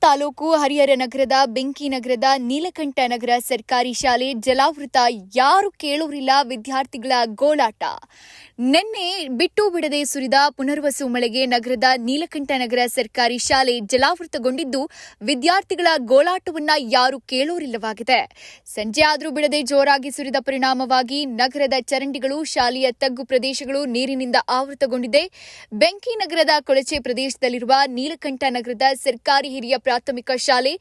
ತಾಲೂಕು, ಹರಿಹರ ನಗರದ, ಬೆಂಕಿ ನಗರದ, ನೀಲಕಂಠ ನಗರ ಸರ್ಕಾರಿ ಶಾಲೆ ಜಲಾವೃತ ಯಾರು ಕೇಳೋರಿಲ್ಲ ವಿದ್ಯಾರ್ಥಿಗಳ ಗೋಳಾಟ. ನಿನ್ನೆ ಬಿಟ್ಟು ಬಿಡದೆ ಸುರಿದ ಪುನರ್ವಸು ಮಳೆಗೆ ನಗರದ ನೀಲಕಂಠ ನಗರ ಸರ್ಕಾರಿ ಶಾಲೆ ಜಲಾವೃತಗೊಂಡಿದ್ದು ವಿದ್ಯಾರ್ಥಿಗಳ ಗೋಳಾಟವನ್ನ ಯಾರು ಕೇಳೋರಿಲ್ಲವಾಗಿದೆ. ಸಂಜೆ ಆದರೂ ಬಿಡದೆ ಜೋರಾಗಿ ಸುರಿದ ಪರಿಣಾಮವಾಗಿ ನಗರದ ಚರಂಡಿಗಳು, ಶಾಲೆಯ ತಗ್ಗು ಪ್ರದೇಶಗಳು ನೀರಿನಿಂದ ಆವೃತಗೊಂಡಿದೆ. ಬೆಂಕಿ ನಗರದ ಕೊಳಚೆ ಪ್ರದೇಶದಲ್ಲಿರುವ ನೀಲಕಂಠ ನಗರದ ಸರ್ಕಾರಿ ಹಿರಿಯ ಪ್ರಾಥಮಿಕ ಶಾಲೆ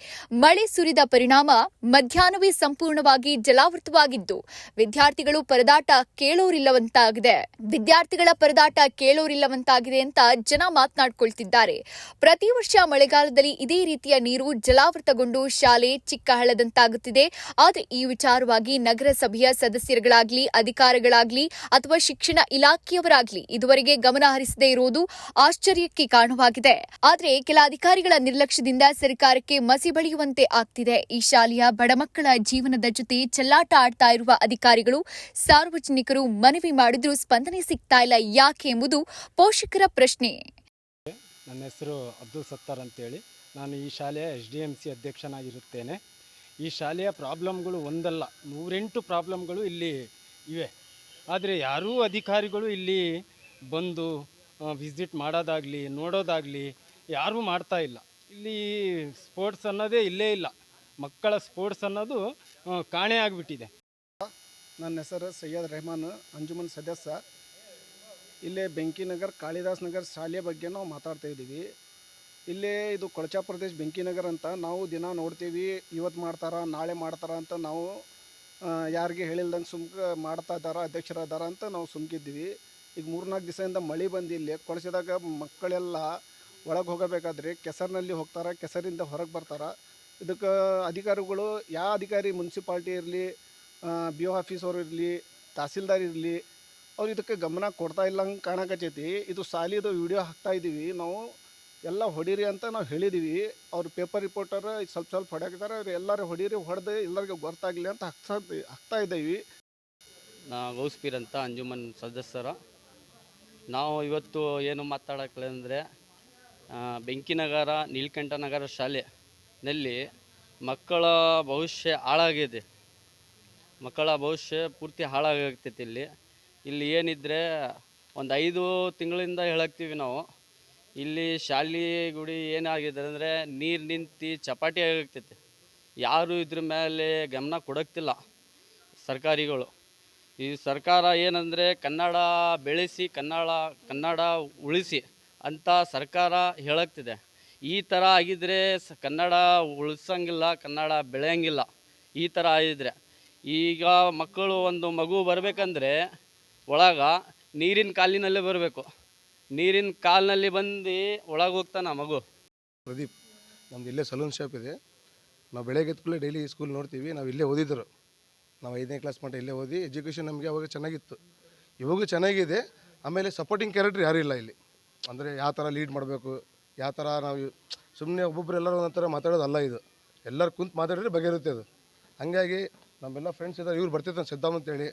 ಮಳೆ ಸುರಿದ ಪರಿಣಾಮ ಮಧ್ಯಾಹ್ನವೇ ಸಂಪೂರ್ಣವಾಗಿ ಜಲಾವೃತವಾಗಿದ್ದು, ವಿದ್ಯಾರ್ಥಿಗಳು ಪರದಾಟ ಕೇಳೋರಿಲ್ಲವಂತಾಗಿದೆ. ವಿದ್ಯಾರ್ಥಿಗಳ ಪರದಾಟ ಕೇಳೋರಿಲ್ಲವಂತಾಗಿದೆ ಅಂತ ಜನ ಮಾತನಾಡಿಕೊಳ್ತಿದ್ದಾರೆ. ಪ್ರತಿ ವರ್ಷ ಮಳೆಗಾಲದಲ್ಲಿ ಇದೇ ರೀತಿಯ ನೀರು ಜಲಾವೃತಗೊಂಡು ಶಾಲೆ ಚಿಕ್ಕ ಹಳ್ಳದಂತಾಗುತ್ತಿದೆ ಆದರೆ ಈ ವಿಚಾರವಾಗಿ ನಗರಸಭೆಯ ಸದಸ್ಯರುಗಳಾಗ್ಲಿ, ಅಧಿಕಾರಿಗಳಾಗ್ಲಿ ಅಥವಾ ಶಿಕ್ಷಣ ಇಲಾಖೆಯವರಾಗ್ಲಿ ಇದುವರೆಗೆ ಗಮನ ಹರಿಸದೇ ಇರುವುದು ಆಶ್ಚರ್ಯಕ್ಕೆ ಕಾರಣವಾಗಿದೆ. ಆದರೆ ಕೆಲ ಅಧಿಕಾರಿಗಳ ನಿರ್ಲಕ್ಷ್ಯದಿಂದ ಸರ್ಕಾರಕ್ಕೆ ಮಸಿ ಬಳಿಯುವಂತೆ ಆಗ್ತಿದೆ. ಈ ಶಾಲೆಯ ಬಡ ಮಕ್ಕಳ ಜೀವನದ ಜೊತೆ ಚೆಲ್ಲಾಟ ಆಡ್ತಾ ಇರುವ ಅಧಿಕಾರಿಗಳು ಸಾರ್ವಜನಿಕರು ಮನವಿ ಮಾಡಿದ್ರೂ ಸ್ಪಂದನೆ ಸಿಗ್ತಾ ಇಲ್ಲ. ಯಾಕೆ ಎಂಬುದು ಪೋಷಕರ ಪ್ರಶ್ನೆ. ನನ್ನ ಹೆಸರು ಅಬ್ದುಲ್ ಸತ್ತಾರ್ ಅಂತೇಳಿ. ನಾನು ಈ ಶಾಲೆಯ ಎಸ್ ಡಿ ಎಂ ಸಿ ಅಧ್ಯಕ್ಷನಾಗಿರುತ್ತೇನೆ. ಈ ಶಾಲೆಯ ಪ್ರಾಬ್ಲಮ್ಗಳು ಒಂದಲ್ಲ, ನೂರೆಂಟು ಪ್ರಾಬ್ಲಮ್ಗಳು ಇಲ್ಲಿ ಇವೆ. ಆದರೆ ಯಾರೂ ಅಧಿಕಾರಿಗಳು ಇಲ್ಲಿ ಬಂದು ವಿಸಿಟ್ ಮಾಡೋದಾಗಲಿ, ನೋಡೋದಾಗಲಿ ಯಾರೂ ಮಾಡ್ತಾ ಇಲ್ಲ. ಇಲ್ಲಿ ಸ್ಪೋರ್ಟ್ಸ್ ಅನ್ನೋದೇ ಇಲ್ಲೇ ಇಲ್ಲ. ಮಕ್ಕಳ ಸ್ಪೋರ್ಟ್ಸ್ ಅನ್ನೋದು ಕಾಣೆ ಆಗಿಬಿಟ್ಟಿದೆ. ನನ್ನ ಹೆಸರು ಸೈಯದ್ ರೆಹಮಾನ್ ಅಂಜುಮನ್ ಸದಸ್ಯ ಇಲ್ಲೇ ಬೆಂಕಿನಗರ್, ಕಾಳಿದಾಸ್ ನಗರ್ ಶಾಲೆಯ ಬಗ್ಗೆ ನಾವು ಮಾತಾಡ್ತಾ ಇದ್ದೀವಿ. ಇಲ್ಲೇ ಇದು ಕೊಳಚಾ ಪ್ರದೇಶ ಬೆಂಕಿನಗರ್ ಅಂತ ನಾವು ದಿನ ನೋಡ್ತೀವಿ. ಇವತ್ತು ಮಾಡ್ತಾರ, ನಾಳೆ ಮಾಡ್ತಾರ ಅಂತ ನಾವು ಯಾರಿಗೆ ಹೇಳಿಲ್ದಂಗೆ ಸುಮ್ಕ ಮಾಡ್ತಾ ಇದ್ದಾರ, ಅಧ್ಯಕ್ಷರಾದಾರ ಅಂತ ನಾವು ಸುಮ್ಕಿದ್ದೀವಿ. ಈಗ ಮೂರ್ನಾಲ್ಕು ದಿವಸದಿಂದ ಮಳೆ ಬಂದಿಲ್ಲ. ಇಲ್ಲಿ ಕೊಳಸಿದಾಗ ಮಕ್ಕಳೆಲ್ಲ ಒಳಗೆ ಹೋಗಬೇಕಾದ್ರೆ ಕೆಸರಿನಲ್ಲಿ ಹೋಗ್ತಾರೆ, ಕೆಸರಿಂದ ಹೊರಗೆ ಬರ್ತಾರೆ. ಇದಕ್ಕೆ ಅಧಿಕಾರಿಗಳು ಯಾವ ಅಧಿಕಾರಿ ಮುನ್ಸಿಪಾಲ್ಟಿ ಇರಲಿ ಬಿ ಒ ಆಫೀಸವ್ರು ಇರಲಿ, ತಹಸೀಲ್ದಾರ್ ಇರಲಿ, ಅವ್ರು ಇದಕ್ಕೆ ಗಮನ ಕೊಡ್ತಾ ಇಲ್ಲ ಹಂಗೆ ಕಾಣಕತ್ತೈತಿ. ಇದು ಸಾಲಿದು ವಿಡಿಯೋ ಹಾಕ್ತಾ ಇದ್ದೀವಿ ನಾವು ಎಲ್ಲ ಹೊಡೀರಿ ಅಂತ ನಾವು ಹೇಳಿದ್ದೀವಿ ಅವ್ರು ಪೇಪರ್ ರಿಪೋರ್ಟರ್ ಸ್ವಲ್ಪ ಸ್ವಲ್ಪ ಹೊಡ್ಯಾಕಿದ್ದಾರೆ ಅವ್ರು ಎಲ್ಲರೂ ಹೊಡೀರಿ, ಹೊಡೆದು ಎಲ್ಲರಿಗೂ ಗೊತ್ತಾಗಲಿ ಅಂತ ಹಾಕ್ತಾ ಹಾಕ್ತಾ ಇದ್ದೀವಿ. ನಾ ಗೌಸ್ಪೀರ್ ಅಂತ ಅಂಜುಮನ್ ಸದಸ್ಯರ. ನಾವು ಇವತ್ತು ಏನು ಮಾತಾಡಕ್ಲೆ ಅಂದರೆ ಬೆಂಕಿನಗರ ನಗರ ಶಾಲೆನಲ್ಲಿ ಮಕ್ಕಳ ಭವಿಷ್ಯ ಹಾಳಾಗಿದೆ. ಮಕ್ಕಳ ಭವಿಷ್ಯ ಪೂರ್ತಿ ಹಾಳಾಗ್ತೈತಿ ಇಲ್ಲಿ. ಇಲ್ಲಿ ಏನಿದ್ರೆ ಒಂದು ಐದು ತಿಂಗಳಿಂದ ಹೇಳಕ್ತೀವಿ ನಾವು. ಇಲ್ಲಿ ಶಾಲೆ ಗುಡಿ ಏನಾಗಿದೆ ಅಂದರೆ ನೀರು ನಿಂತು ಚಪಾಟಿ ಆಗ್ತೈತಿ ಯಾರು ಇದ್ರ ಮೇಲೆ ಗಮನ ಕೊಡಕ್ತಿಲ್ಲ ಸರ್ಕಾರಿಗಳು. ಈ ಸರ್ಕಾರ ಏನಂದರೆ ಕನ್ನಡ ಬೆಳೆಸಿ, ಕನ್ನಡ ಕನ್ನಡ ಉಳಿಸಿ ಅಂತ ಸರ್ಕಾರ ಹೇಳಕ್ತಿದೆ. ಈ ಥರ ಆಗಿದ್ರೆ ಸ ಕನ್ನಡ ಉಳಿಸಂಗಿಲ್ಲ, ಕನ್ನಡ ಬೆಳೆಯಂಗಿಲ್ಲ. ಈ ಥರ ಆಗಿದ್ರೆ. ಈಗ ಮಕ್ಕಳು ಒಂದು ಮಗು ಬರಬೇಕಂದ್ರೆ ಒಳಗೆ ನೀರಿನ ಕಾಲಿನಲ್ಲೇ ಬರಬೇಕು. ನೀರಿನ ಕಾಲಿನಲ್ಲಿ ಬಂದು ಒಳಗೆ ಹೋಗ್ತಾನ ಮಗು. ಪ್ರದೀಪ್, ನಮ್ದು ಇಲ್ಲೇ ಸಲೂನ್ ಶಾಪ್ ಇದೆ. ನಾವು ಬೆಳಗ್ಗೆ ಎದ್ದ ಡೈಲಿ ಸ್ಕೂಲ್ ನೋಡ್ತೀವಿ. ನಾವು ಇಲ್ಲೇ ಓದಿದ್ರು. ನಾವು ಐದನೇ ಕ್ಲಾಸ್ ಮಟ್ಟ ಇಲ್ಲೇ ಓದಿ ಎಜುಕೇಷನ್ ನಮಗೆ ಅವಾಗ ಚೆನ್ನಾಗಿತ್ತು. ಇವಾಗೂ ಚೆನ್ನಾಗಿದೆ. ಆಮೇಲೆ ಸಪೋರ್ಟಿಂಗ್ ಕ್ಯಾರೆಕ್ಟರ್ ಯಾರೂ ಇಲ್ಲ ಇಲ್ಲಿ. ಅಂದರೆ ಯಾವ ಥರ ಲೀಡ್ ಮಾಡಬೇಕು ಯಾವ ಥರ ನಾವು ಸುಮ್ಮನೆ ಒಬ್ಬೊಬ್ರು ಎಲ್ಲರೂ ಒಂದೊಂದು ಥರ ಮಾತಾಡೋದಲ್ಲ ಇದು ಎಲ್ಲರೂ ಕುಂತು ಮಾತಾಡಿದ್ರೆ ಬಗೆಯಿರುತ್ತೆ ಅದು ಹಾಗಾಗಿ ನಮ್ಮೆಲ್ಲ ಫ್ರೆಂಡ್ಸ್ ಇದ್ದಾರೆ ಇವ್ರು ಬರ್ತಿರ್ತಾನೆ ಸಿದ್ದಾಮ್ ಅಂತೇಳಿ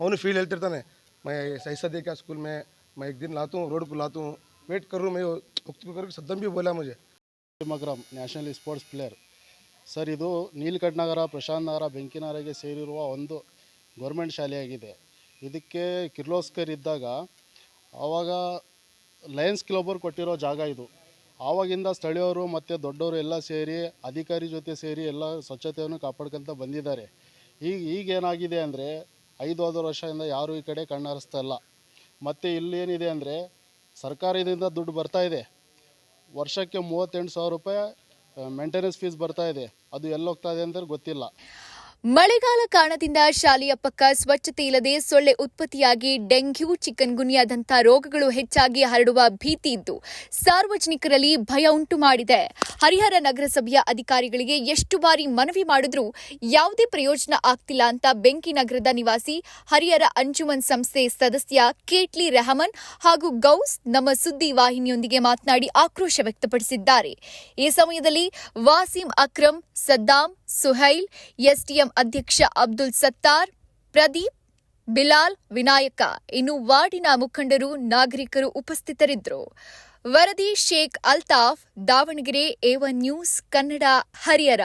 ಅವನು ಫೀಲ್ ಹೇಳ್ತಿರ್ತಾನೆ ಮೈ ऐसा देखा स्कूल में मैं एक दिन लाता हूँ रोड को लाता हूँ वेट कर रहा हूँ मैं वक्त को करके सद्दाम भी बोला मुझे ಮಗ್ರಮ್ ನ್ಯಾಷನಲ್ ಸ್ಪೋರ್ಟ್ಸ್ ಪ್ಲೇಯರ್ ಸರ್ ಇದು ನೀಲಕಂಠ ನಗರ ಪ್ರಶಾಂತ್ ನಗರ ಬೆಂಕಿನಗರಗೆ ಸೇರಿರುವ ಒಂದು ಗೌರ್ಮೆಂಟ್ ಶಾಲೆಯಾಗಿದೆ ಇದಕ್ಕೆ ಕಿರ್ಲೋಸ್ಕರ್ ಇದ್ದಾಗ ಆವಾಗ ಲಯನ್ಸ್ ಕ್ಲಬ್ಬರು ಕೊಟ್ಟಿರೋ ಜಾಗ ಇದು. ಆವಾಗಿಂದ ಸ್ಥಳೀಯರು ಮತ್ತು ದೊಡ್ಡವರು ಎಲ್ಲ ಸೇರಿ, ಅಧಿಕಾರಿ ಜೊತೆ ಸೇರಿ ಎಲ್ಲ ಸ್ವಚ್ಛತೆಯನ್ನು ಕಾಪಾಡ್ಕೊತ ಬಂದಿದ್ದಾರೆ. ಈಗ ಈಗ ಏನಾಗಿದೆ ಅಂದರೆ, ಐದು ಆರು ವರ್ಷದಿಂದ ಯಾರೂ ಈ ಕಡೆ ಕಣ್ಣರಿಸ್ತಾ ಇಲ್ಲ. ಮತ್ತು ಇಲ್ಲೇನಿದೆ ಅಂದರೆ, ಸರ್ಕಾರದಿಂದ ದುಡ್ಡು ಬರ್ತಾ ಇದೆ. ವರ್ಷಕ್ಕೆ ಮೂವತ್ತೆಂಟು ಸಾವಿರ ರೂಪಾಯಿ ಮೇಂಟೆನೆನ್ಸ್ ಫೀಸ್ ಬರ್ತಾ ಇದೆ. ಅದು ಎಲ್ಲೋಗ್ತಾಯಿದೆ ಹೋಗ್ತಾ ಇದೆ ಅಂತ ಗೊತ್ತಿಲ್ಲ. ಮಳೆಗಾಲ ಕಾರಣದಿಂದ ಶಾಲೆಯ ಪಕ್ಕ ಸ್ವಚ್ಛತೆ ಇಲ್ಲದೆ ಸೊಳ್ಳೆ ಉತ್ಪತ್ತಿಯಾಗಿ ಡೆಂಗ್ಯೂ ಚಿಕನ್ ಗುನಿಯಾದಂಥ ರೋಗಗಳು ಹೆಚ್ಚಾಗಿ ಹರಡುವ ಭೀತಿ ಇದ್ದು ಸಾರ್ವಜನಿಕರಲ್ಲಿ ಭಯ ಉಂಟು ಮಾಡಿದೆ. ಹರಿಹರ ನಗರಸಭೆಯ ಅಧಿಕಾರಿಗಳಿಗೆ ಎಷ್ಟು ಬಾರಿ ಮನವಿ ಮಾಡಿದ್ರೂ ಯಾವುದೇ ಪ್ರಯೋಜನ ಆಗ್ತಿಲ್ಲ ಅಂತ ಬೆಂಕಿ ನಗರದ ನಿವಾಸಿ ಹರಿಹರ ಅಂಜುಮನ್ ಸಂಸ್ಥೆ ಸದಸ್ಯ ಕೇಟ್ಲಿ ರೆಹಮನ್ ಹಾಗೂ ಗೌಸ್ ನಮ್ಮ ಸುದ್ದಿ ವಾಹಿನಿಯೊಂದಿಗೆ ಮಾತನಾಡಿ ಆಕ್ರೋಶ ವ್ಯಕ್ತಪಡಿಸಿದ್ದಾರೆ. ಈ ಸಮಯದಲ್ಲಿ ವಾಸಿಂ ಅಕ್ರಮ್, ಸದ್ದಾಂ, ಸುಹೈಲ್ ಎಸ್ಟಿಎಂ ಅಧ್ಯಕ್ಷ ಅಬ್ದುಲ್ ಸತ್ತಾರ್, ಪ್ರದೀಪ್, ಬಿಲಾಲ್, ವಿನಾಯಕ ಇನ್ನು ವಾರ್ಡಿನ ಮುಖಂಡರು, ನಾಗರಿಕರು ಉಪಸ್ಥಿತರಿದ್ದರು. ವರದಿ ಶೇಖ್ ಅಲ್ತಾಫ್, ದಾವಣಗೆರೆ ಎ ನ್ಯೂಸ್, ಕನ್ನಡ ಹರಿಹರ.